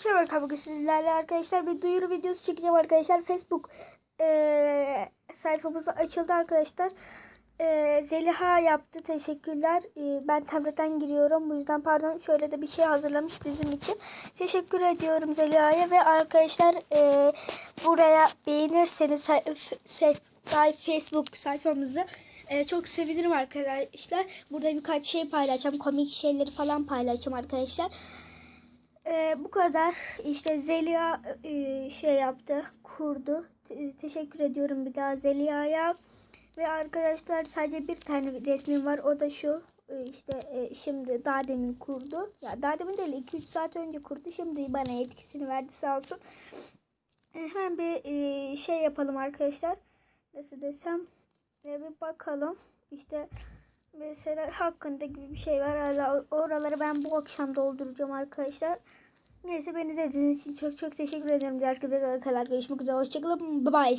Arkadaşlar merhaba bugün sizlerle arkadaşlar bir duyuru videosu çekeceğim arkadaşlar. Facebook eee sayfamız açıldı arkadaşlar. Eee Zeliha yaptı teşekkürler. Eee, ben tabletten giriyorum bu yüzden pardon şöyle de bir şey hazırlamış bizim için. Teşekkür ediyorum Zeliha'ya ve arkadaşlar eee, buraya beğenirseniz say- Facebook sayfamızı eee, çok sevinirim arkadaşlar. Burada birkaç şey paylaşacağım. Komik şeyleri falan paylaşacağım arkadaşlar. Ee, bu kadar. İşte Zeliha e, şey yaptı, kurdu. Te- teşekkür ediyorum bir daha Zeliha'ya. Ve arkadaşlar sadece bir tane resmim var. O da şu. E, işte e, şimdi daha demin kurdu. Ya daha demin değil 2-3 saat önce kurdu. Şimdi bana etkisini verdi sağ olsun. E, hemen bir e, şey yapalım arkadaşlar. Nasıl desem. E, bir bakalım. İşte mesela hakkında gibi bir şey var. Hala oraları ben bu akşam dolduracağım arkadaşlar. Neyse beni izlediğiniz için çok çok teşekkür ederim. Diğer kadar görüşmek üzere. Hoşçakalın. Bye bye.